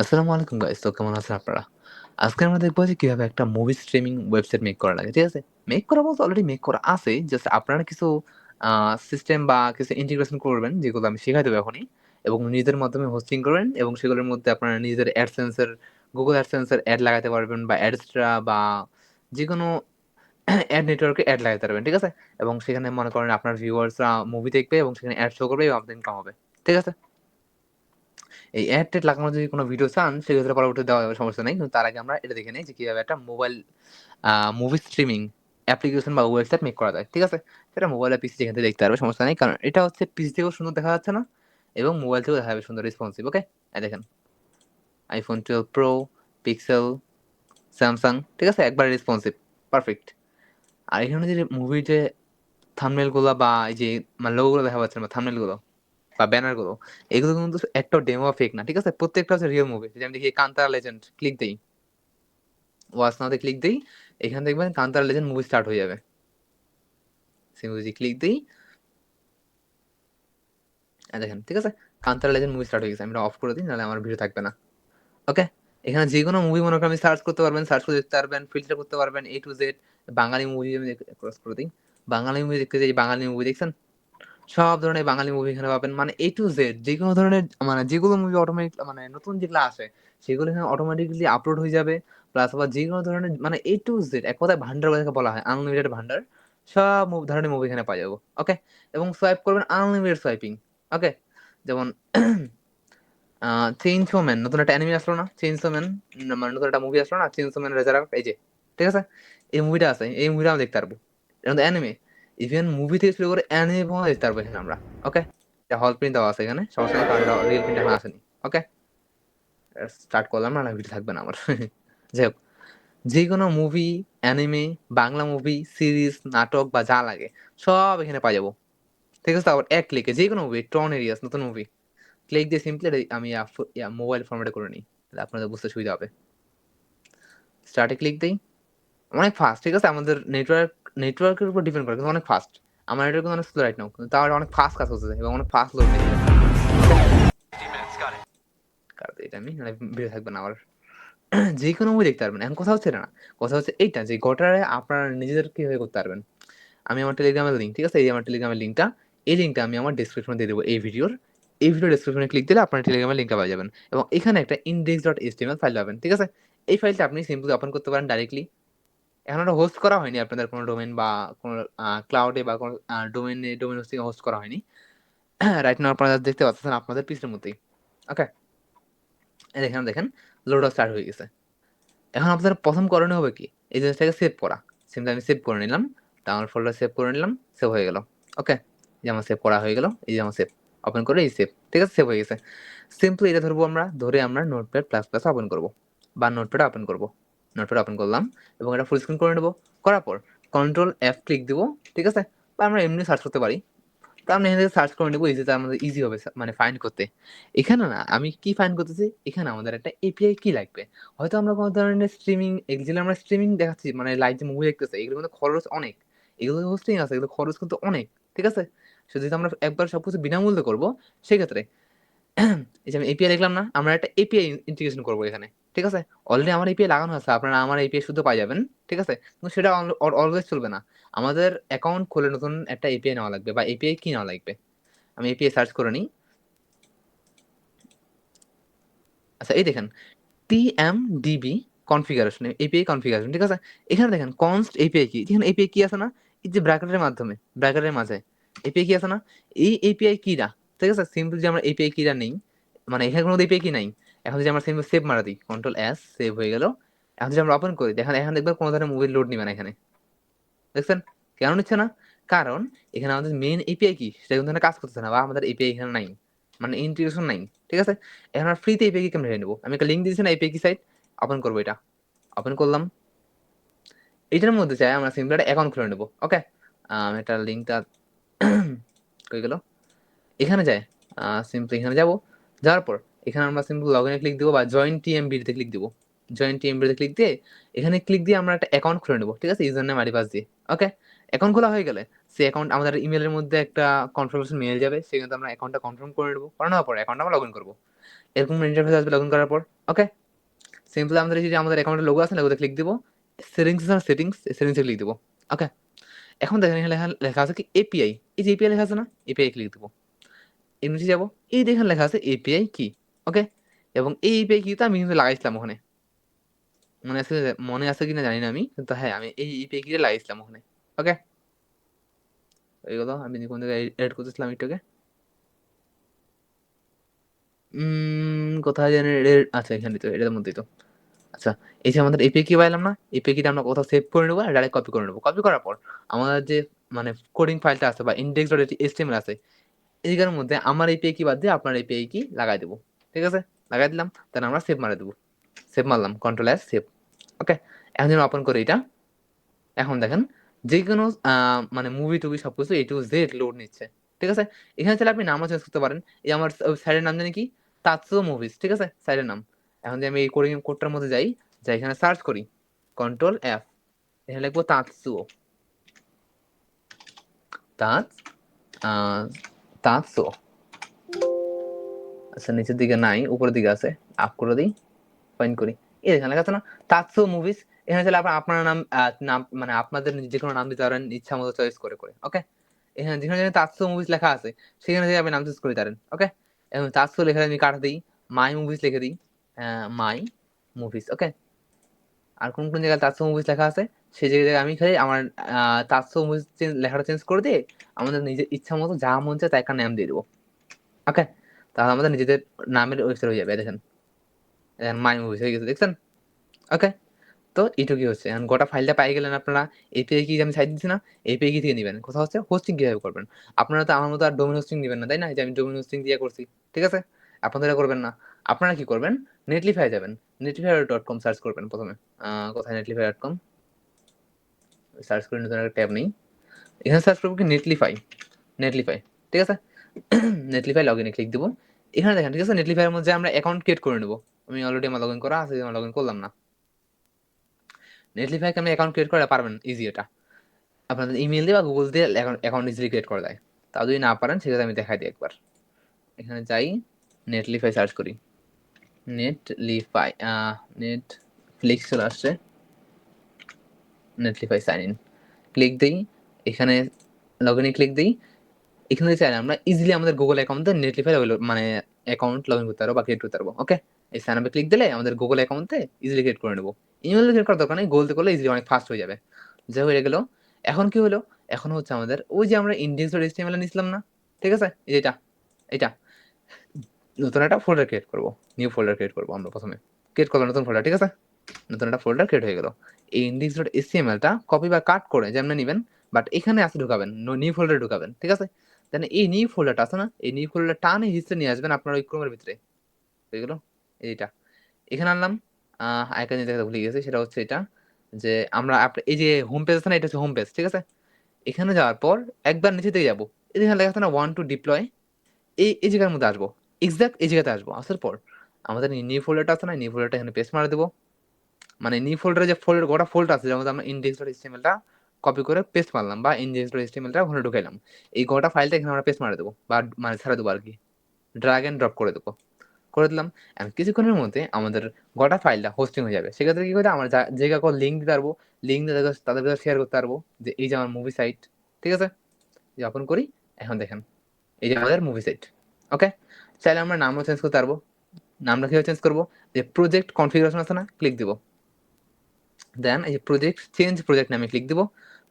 আসসালামু আলাইকুম গাইস তো কেমন আছেন আপনারা? আজকে আমরা দেখব যে কীভাবে একটা মুভি স্ট্রিমিং ওয়েবসাইট মেক করা লাগে। ঠিক আছে? মেক করা বলতে অলরেডি মেক করা আছেই। জাস্ট আপনারা কিছু সিস্টেম বা কিছু ইন্টিগ্রেশন করবেন, যেগুলো আমি শেখাই দেব এখনই। এবং নিজেদের মাধ্যমে হোস্টিং করবেন, এবং সেগুলোর মধ্যে আপনারা নিজেদের এর Google অ্যাড এর এড লাগাতে পারবেন, বা অ্যাডস্ট্রা বা যেকোনো অ্যাড নেটওয়ার্কে অ্যাড লাগাতে পারবেন। ঠিক আছে? এবং সেখানে মনে করেন আপনার ভিউয়ার্সরা মুভি দেখবে, এবং সেখানে অ্যাড শো করবে, এবং আপনার ইনকাম হবে। ঠিক আছে? এই এড-টেড লাগানোর যদি কোনো ভিডিও চান, সেক্ষেত্রে পরবর্তীতে দেওয়া যাবে, সমস্যা নেই কিন্তু তার আগে আমরা এটা দেখে নিই যে কীভাবে একটা মোবাইল মুভি স্ট্রিমিং অ্যাপ্লিকেশন বা ওয়েবসাইট মেক করা যায়। ঠিক আছে? সেটা মোবাইল পিসি যেখান থেকে দেখতে পারবে, সমস্যা নেই কারণ এটা হচ্ছে পিসি থেকেও সুন্দর দেখা যাচ্ছে না এবং মোবাইল থেকেও দেখা যাবে সুন্দর রেসপন্সিভ। ওকে? দেখেন। IPhone twelve pro pixel Samsung ঠিক আছে? একবারে রেসপন্সিভ। পারফেক্ট। আর এখানে যে মুভির যে থাম্বনেইলগুলা বা এই যে মানে লোগো গুলো দেখা পাচ্ছেন বা থাম্বনেইলগুলো বা ব্যানারগুলো এগুলো কিন্তু একটাও ডেমো ফেক না। ঠিক আছে? প্রত্যেকটা হচ্ছে রিয়াল মুভি। আমি দেখি 'কান্তারা লেজেন্ড' ক্লিক দেই। ওয়াচ নাও তে ক্লিক দেই। এখানে দেখবেন 'কান্তারা লেজেন্ড' মুভি স্টার্ট হয়ে যাবে। সেম যদি ক্লিক দেই দেখেন, ঠিক আছে? 'কান্তারা লেজেন্ড' মুভি স্টার্ট হয়ে গেছে। আমি এটা অফ করে দিই নাহলে আমার ভিডিও থাকবে না। ওকে? এখানে যেকোনো মুভি মনে করেন সার্চ করতে পারবেন, সার্চ করে দেখতে পারবেন, ফিল্টার করতে পারবেন A to Z Bangali movie আমি ক্রস করে দিই বাঙালি মুভি দেখতে যাই বাঙালি মুভি দেখছেন? সব ধরনের বাঙালি মুভি এখানে পাবেন। মানে A to Z, যেকোনো ধরনের মানে যেগুলো মুভি অটোমেটিক মানে নতুন যেগুলো আসে, সেগুলো এখানে অটোমেটিক্যালি আপলোড হয়ে যাবে। প্লাস আবার যে কোনো ধরনের মানে A টু জেড এক কথায় ভান্ডার বলা হয় আনলিমিটেড ভান্ডার। সব ধরনের মুভি এখানে পাওয়া যাব। ওকে? এবং সোয়াইপ করবেন আনলিমিটেড সোয়াইপিং। ওকে? যেমন আ 'চেইনসো ম্যান' নতুন একটা অ্যানিমি আসলো না? 'চেইনসো ম্যান' মানে নতুন একটা মুভি আসলো না? 'চেইনসো ম্যান রেজারাক্ট' এই যে। ঠিক আছে? এই মুভিটা আছে। এই মুভিটা আমি দেখতে পারব। এটা অ্যানিমে। ইভেন মুভি থেকে শুরু করে অ্যানিমে পর্যন্ত দেখতে পারব এখানে আমরা। ওকে? এটা হল প্রিন্ট দেওয়া আছে এখানে। সমস্যা নেই কারণ রিয়েল প্রিন্ট এখন আসেনি। ওকে? স্টার্ট করলাম না, ভিডিও থাকবে না আমার। যাই হোক। যেকোনো movie, anime, Bangla movie, series, নাটক বা যা লাগে সব এখানে পাওয়া যাব। ঠিক আছে? তারপর এক ক্লিকে যেকোনো মুভি 'ট্রন এরিয়াস' নতুন মুভি। ক্লিক দিয়ে সিম্পলি আমি মোবাইল ফরম্যাটে করে নিই। তাহলে আপনাদের বুঝতে সুবিধা হবে। স্টার্ট ক্লিক দেই। অনেক ফাস্ট। ঠিক আছে? আমাদের নেটওয়ার্ক নেটওয়ার্কের উপর ডিপেন্ড করে কিন্তু অনেক ফাস্ট। আমার নেটওয়ার্ক কিন্তু অনেক স্লো রাইট নাও। কিন্তু তাও অনেক ফাস্ট কাজ করতেছে এবং অনেক ফাস্ট লোড এটা আমি ভিডিও থাকবে না আমার। যেকোনো মুভি দেখতে পারবেন। এখন কথা হচ্ছে এটা না। কথা হচ্ছে এইটা যে গোটারে আপনারা নিজেদের কীভাবে করতে পারবেন। আমি আমার টেলিগ্রামের লিঙ্ক, ঠিক আছে? এই আমার টেলিগ্রামের লিঙ্কটা। এই লিঙ্কটা আমি আমার ডেসক্রিপশনে দিয়ে দেবো এই ভিডিওর। এই ভিডিওর ডেসক্রিপশনে ক্লিক দিলে আপনার টেলিগ্রামের লিঙ্কটা পাওয়া যাবেন। এবং এখানে একটা ইনডেক্স ডট index.html ফাইল পাবেন। ঠিক আছে? এই ফাইলটা আপনি সিম্পলি ওপেন করতে পারেন ডাইরেক্টলি। এখন ওটা হোস্ট করা হয়নি আপনাদের কোনো ডোমেন বা কোনো ক্লাউডে বা কোনো আ ডোমেইনে ডোমেইন হোস্টিং হোস্ট করা হয়নি। রাইট নাও আপনারা দেখতে পাচ্ছেন আপনাদের পিসির মধ্যেই। ওকে? দেখেন, দেখেন লোড হওয়া স্টার্ট হয়ে গেছে। এখন আপনাদের প্রথম করণীয় হবে কি? এই জিনিসটাকে সেভ করা। সিম্পলি আমি সেভ করে নিলাম। আমার ফোল্ডার সেভ করে নিলাম। সেভ হয়ে গেল। ওকে? যে আমার সেভ করা হয়ে গেল। এই যে আমার সেভ। ওপেন করে এই সেভ। ঠিক আছে? সেভ হয়ে গেছে। সিম্পলি এটা ধরবো আমরা। ধরে আমরা নোটপ্যাড প্লাস প্লাস ওপেন করব বা নোটপ্যাড ওপেন করব। নোটপ্যাড ওপেন করলাম এবং এটা ফুল স্ক্রিন করে নেব। করার পর কন্ট্রোল F ক্লিক দিব। ঠিক আছে? বা আমরা এমনি সার্চ করতে পারি। তো আমরা এখান থেকে সার্চ করে নেব ইজিতে আমাদের ইজি হবে মানে ফাইন্ড করতে। এখানে না, আমি কি ফাইন্ড করতেছি? এখানে আমাদের একটা এপিআই কি লাগবে। হয়তো আমরা কোনো ধরনের স্ট্রিমিং যেগুলো আমরা স্ট্রিমিং দেখাচ্ছি মানে লাইভ যে মুভি দেখতেছি এগুলো কিন্তু খরচ অনেক। এগুলো হোস্টিং আছে এগুলো খরচ কিন্তু অনেক। ঠিক আছে? সো যদি আমরা একবার সবকিছু বিনামূল্যে করব, সেক্ষেত্রে, এই যে আমি API দেখলাম না? আমরা একটা এপিআই ইন্টিগ্রেশন করব এখানে। ঠিক আছে? অলরেডি আমার API লাগানো আছে। আপনারা আমার API শুদ্ধ পাই যাবেন। ঠিক আছে? কিন্তু সেটা অলওয়েজ চলবে না। আমাদের অ্যাকাউন্ট খুলে নতুন একটা API নেওয়া লাগবে বা এপিআই কি নেওয়া লাগবে। আমি API সার্চ করে নিই। আচ্ছা এই দেখেন TMDB কনফিগারেশন এপিআই কনফিগারেশন ঠিক আছে? এখানে দেখেন কনস্ট এপিআই কি? এখানে API কি আছে না? এই যে ব্র্যাকেটের মাধ্যমে ব্র্যাকেটের মাঝে API কি আছে না? এই API কিটা ঠিক আছে? সিম্পল যে আমরা API কিটা নেই মানে এখানে কোনো API কি নাই। এখন যদি আমরা সিম্পল সেভ মারা দিই কন্ট্রোল S সেভ হয়ে গেল। এখন যদি আমরা ওপেন করি, দেখেন, এখন দেখবেন কোনো ধরনের মুভির লোড নিবে না এখানে। দেখছেন? কেন নিচ্ছে না? কারণ এখানে আমাদের মেইন API কি? সেটা কিন্তু কাজ করতেছে না বা আমাদের API এখানে নাই। মানে ইন্টিগ্রেশন নাই। ঠিক আছে? এখন আমরা ফ্রিতে API কি কেমনে নেব আমি একটা লিঙ্ক দিয়েছি না API কি সাইট? ওপেন করব এটা। ওপেন করলাম। এটার মধ্যে চাই আমরা সিম্পলি একটা অ্যাকাউন্ট খুলে নেব ওকে? আমি এটা লিঙ্কটা কই গেল? এখানে। আ সিম্পলি এখানে যাব। যাওয়ার পর এখানে আমরা সিম্পল লগইন এ ক্লিক দিব বা জয়েন TMB তে ক্লিক দিব। জয়েন TMB তে ক্লিক দিয়ে এখানে ক্লিক দিয়ে আমরা একটা অ্যাকাউন্ট খুলে নেব। ঠিক আছে? ইউজার নেম আইডি পাস দিয়ে। ওকে? অ্যাকাউন্ট খোলা হয়ে গেলে সেই অ্যাকাউন্ট আমাদের ইমেলের মধ্যে একটা কনফার্মেশন মেইল যাবে। সেখানে আমরা অ্যাকাউন্টটা কনফার্ম করে নেব। করে নেওয়ার পর অ্যাকাউন্টটা আমরা লগ ইন করব এরকম ইন্টারফেস আসবে লগ ইন করার পর ওকে সিম্পল আমাদের এই যে আমাদের অ্যাকাউন্টের লোগো আছে লোগোতে ক্লিক দিব সেটিংস আর সেটিংস সেটিংসে ক্লিক দিব ওকে এখন দেখেন লেখা লেখা আছে কি এপিআই এই যে এপিআই লেখা আছে না এপিআই ক্লিক দিব এমনিতে যাব, এই দেখেন লেখা আছে এপিআই কি ওকে এবং এই এপিআই কি তো আমি কিন্তু লাগাইছিলাম ওখানে। মনে আছে মনে আছে কিনা জানি না আমি, কিন্তু হ্যাঁ আমি এই এপিআই কিটা লাগাইছিলাম ওখানে। ওকে এইগুলো আমি কোন জায়গায় এড করতেছিলাম একটুকে কোথায় জানি আচ্ছা এখানে তো এটার মধ্যেই তো। আচ্ছা এই যে আমাদের এপিআই কি পাইলাম না? এপিআই কিটা আমরা কোথাও সেভ করে নেব ডাইরেক্ট কপি করে নেব। কপি করার পর আমাদের যে মানে কোডিং ফাইলটা আছে বা ইন্ডেক্স ডট এসটিএমএল আছে এইটার মধ্যে আমার এপিআই কি বাদ দিয়ে আপনার এপিআই কি লাগাই দেবো। ঠিক আছে? লাগাই দিলাম তাহলে আমরা সেভ মারা দেবো। সেভ মারলাম কন্ট্রোল এস সেভ ওকে এখন যেন ওপেন করি এটা। এখন দেখেন যে কোনো মানে মুভি টুভি সব কিছু এ টু জেড লোড নিচ্ছে। ঠিক আছে? এখানে চাইলে আপনি নামও চেঞ্জ করতে পারেন। এই আমার সাইডের নাম জানি কি? তাৎসু মুভিজ ঠিক আছে? সাইডের নাম। এখন যে আমি এই কোডিং কোডটার মধ্যে যাই যাই এখানে সার্চ করি। কন্ট্রোল এফ এখানে লিখব তাৎসুও তাৎ তাৎসু আচ্ছা নিচের দিকে নাই, উপরের দিকে আছে। আপ করে দিই ফাইন করি। এই এখানে লেখা আছে না তাৎসু মুভিজ এখানে চাইলে আপনার আপনার নাম নাম মানে আপনাদের যে কোনো নাম দিতে পারেন, ইচ্ছা মতো চয়েস করে করে ওকে এখানে যেখানে যেখানে তাৎসু মুভিজ লেখা আছে, সেখানে থেকে আপনি নাম চুজ করে পারেন ওকে এবং তাৎসু লেখা আমি কাটা দিই মাই মুভিজ লিখে দিই মাই মুভিজ ওকে আর কোন কোন জায়গায় তাৎসু মুভিজ লেখা আছে, সেই জায়গায় আমি খালি আমার তাৎসু মুভিজ লেখাটা চেঞ্জ করে দিয়ে, আমাদের নিজের ইচ্ছা মতো যা মন চায় তাই একটা নাম দিয়ে দেবো ওকে তাহলে আমাদের নিজেদের নামের ওয়েবসাইট হয়ে যাবে, দেখেন। মাই মুভিজ হয়ে গেছে, দেখছেন? ওকে তো এইটুকুই হচ্ছে? এখন গোটা ফাইলটা পাই গেলেন আপনারা এপিআই কি আমি সাইড দিচ্ছি না? এপিআই কি থেকে নেবেন। কোথাও হচ্ছে হোস্টিং কীভাবে করবেন? আপনারা তো আমার মতো আর ডোমেন হোস্টিং দিবেন না, তাই না? যে আমি ডোমেন হোস্টিং দিয়ে করছি, ঠিক আছে? আপনারা করবেন না। আপনারা কি করবেন? নেটলিফাই যাবেন। নেটলিফাই ডট কম সার্চ করবেন প্রথমে। কোথায় নেটলিফাই ডট কম সার্চ করে নতুন একটা ট্যাব নেই। এখানে সার্চ করব কি নেটলিফাই নেটলিফাই ঠিক আছে? নেটলিফাই লগ ইনে ক্লিক দেবো। এখানে দেখেন, ঠিক আছে? নেটলিফাইয়ের মধ্যে আমরা অ্যাকাউন্ট ক্রিয়েট করে নেব। আমি অলরেডি আমার লগ ইন করা আছে লগ ইন করলাম না। নেটলিফাইকে আপনি অ্যাকাউন্ট ক্রিয়েট করে পারবেন ইজি এটা। আপনাদের ইমেল দিয়ে বা গুগল দিয়ে অ্যাকাউন্ট ইজিলি ক্রিয়েট করা যায় তাও যদি না পারেন, সেক্ষেত্রে আমি দেখাই দিই একবার। এখানে যাই নেটলিফাই সার্চ করি। নেটলিফাই নেট ফ্লিক্স চলে আসছে। নেটলিফাই সাইন ইন ক্লিক দিই, এখানে লগ ইনে ক্লিক দিই। এখানে চাইলে আমরা ইজিলি আমাদের গুগল অ্যাকাউন্টে নেটলিফাই মানে অ্যাকাউন্ট লগ ইন করতে পারব বা ক্রিয়েট করতে পারব ওকে এই সাইন আপে ক্লিক দিলে আমাদের গুগল অ্যাকাউন্টে ইজিলি ক্রিয়েট করে নেব। ইমেল ক্রিয়েট করার দরকার নেই গোলতে করলে ইজিলি অনেক ফাস্ট হয়ে যাবে। যা হয়ে গেল, এখন কি হলো? এখন হচ্ছে আমাদের ওই যে আমরা ইন্ডেক্স ডট এইচটিএমএল নিছিলাম না, ঠিক আছে? এই যে এটা নতুন একটা ফোল্ডার ক্রিয়েট করব নিউ ফোল্ডার ক্রিয়েট করব আমরা প্রথমে। ক্রিয়েট করলাম নতুন ফোল্ডার ঠিক আছে? নতুন একটা ফোল্ডার ক্রিয়েট হয়ে গেল। এই ইন্ডেক্স ডট এইচটিএমএলটা কপি বা কাট করে, যেমন নেবেন বাট এখানে আসে ঢুকাবেন নিউ ফোল্ডারে ঢুকাবেন, ঠিক আছে? দেন এই নিউ ফোল্ডারটা আছে না? এই নিউ ফোল্ডার টানে হিস্ট্রি নিয়ে আসবেন আপনার ওই ক্রোমের ভিতরে। হয়ে গেল এইটা। এখানে আনলাম। আরেকটা জিনিস দেখাতে ভুলে গেছি, সেটা হচ্ছে এটা, যে আমরা এই যে হোম পেজ আছে না, এটা হচ্ছে হোম পেজ ঠিক আছে? এখানে যাওয়ার পর একবার নিচে দিকে যাব। এই যেখানে লেখা আছে না ওয়ান টু ডিপ্লয় এই এই জায়গার মধ্যে আসব। এক্সাক্ট এই জায়গাতে আসব। আসার পর আমাদের নিউ ফোল্ডারটা আছে না নিউ ফোল্ডারটা এখানে পেস্ট মারা দেবো। মানে নিউ ফোল্ডারে যে ফোল্ডার গোটা ফোল্ডার আছে, যেমন আমরা ইন্ডেক্স ডট কপি করে পেস্ট মারলাম বা ডট এইচটিএমএলটা ওখানে ঢুকাইলাম। এই গোটা ফাইলটা এখানে আমরা পেস্ট মারা দেবো বা মানে ছাড়া দেবো আর কি ড্রাগ এন্ড ড্রপ করে দেবো। করে দিলাম। and কিছুক্ষণের মধ্যে আমাদের গোটা ফাইলটা হোস্টিং হয়ে যাবে। সেক্ষেত্রে কি করে আমরা যা- করে লিঙ্ক দিতে পারব লিঙ্ক দিয়ে তাদের- কাছে শেয়ার করতে পারব যে এই যে আমার মুভি সাইট ঠিক আছে? যখন করি, এখন দেখেন, এই যে আমাদের মুভি সাইট ওকে চাইলে আমরা নামও চেঞ্জ করতে পারব। নামটা কীভাবে চেঞ্জ করব? যে প্রজেক্ট কনফিগারেশন আছে না ক্লিক দিব। দেন এই যে প্রজেক্ট চেঞ্জ প্রজেক্ট নামে ক্লিক দিব।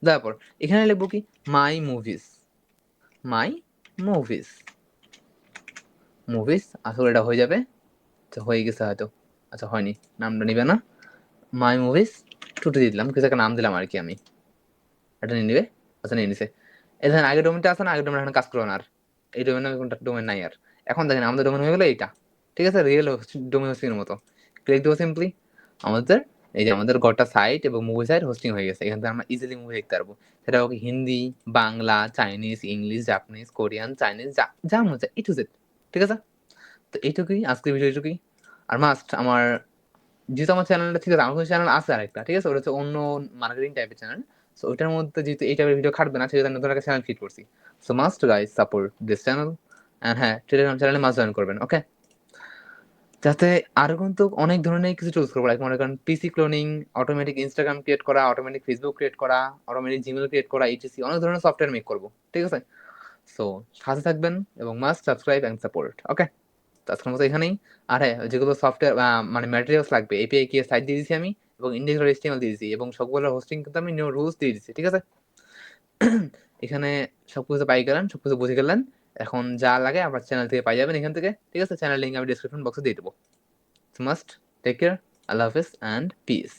দেওয়ার পর এখানে লিখব কি? My movies my movies movies আসলে এটা হয়ে যাবে। আচ্ছা হয়ে গেছে হয়তো। আচ্ছা হয়নি। নামটা নিবে না। মাই মুভিস টুটে দিয়ে দিলাম। কিছু একটা নাম দিলাম আর কি আমি। এটা নিয়ে নিবে? আচ্ছা নিয়ে নিছে। এই দেখেন আগে ডোমেনটা আছে না? আগে ডোমেন এখন কাজ করবে না আর। এই ডোমেন কোনটা? ডোমেন নাই আর। এখন দেখেন, আমাদের ডোমেন হয়ে গেলো এইটা। ঠিক আছে? রিয়েল ডোমেন মতো। ক্লিক দেবো সিম্পলি আমাদের এই যে আমাদের গোটা সাইট এবং মুভি সাইট হোস্টিং হয়ে গেছে, এখান থেকে আমরা ইজিলি মুভি দেখতে পারব। সেটা হোক Hindi, Bangla Chinese English Japanese Korean Chinese যা যা মনে চায় ইটু জেড ঠিক আছে? তো এইটুকুই, আজকের ভিডিও এইটুকুই। আর মাস্ট আমার যেহেতু আমার চ্যানেলটা ঠিক আছে, আমার চ্যানেল আছে আরেকটা, ঠিক আছে? ওটা হচ্ছে অন্য মার্কেটিং টাইপের চ্যানেল সো ওইটার মধ্যে যেহেতু এই টাইপের ভিডিও খাটবে না আমি নতুন একটা চ্যানেল ক্রিয়েট করছি। So must guys support this channel and হ্যাঁ টেলিগ্রাম চ্যানেলে মাস্ট জয়েন করবেন ওকে যাতে আরও কিন্তু অনেক ধরনের কিছু টুলস করব লাইক মনে করেন PC cloning automatic Instagram create করা অটোমেটিক ফেসবুক ক্রিয়েট করা অটোমেটিক জিমেল ক্রিয়েট করা ইটিসি অনেক ধরনের সফটওয়্যার মেক করব, ঠিক আছে? সো সাথে থাকবেন এবং must subscribe and support okay আজকের মতো এখানেই। আর হ্যাঁ যেগুলো সফটওয়্যার মানে ম্যাটেরিয়ালস লাগবে এপিআই কি সাইট দিয়ে দিয়েছি আমি এবং ইন্ডিভিজুয়াল এস্টিমেল দিয়ে দিয়েছি এবং সবগুলো হোস্টিং কিন্তু আমি নিউ রুলস দিয়ে দিয়েছি ঠিক আছে? এখানে সবকিছু পাই গেলেন, সবকিছু বুঝে গেলেন। এখন যা লাগে আমার চ্যানেল থেকে পাই যাবেন এখান থেকে। ঠিক আছে? চ্যানেল লিঙ্ক আমি ডিসক্রিপশন বক্সে দিয়ে দেবো। মাস্ট টেক কেয়ার আল্লাহ হাফিজ অ্যান্ড পিস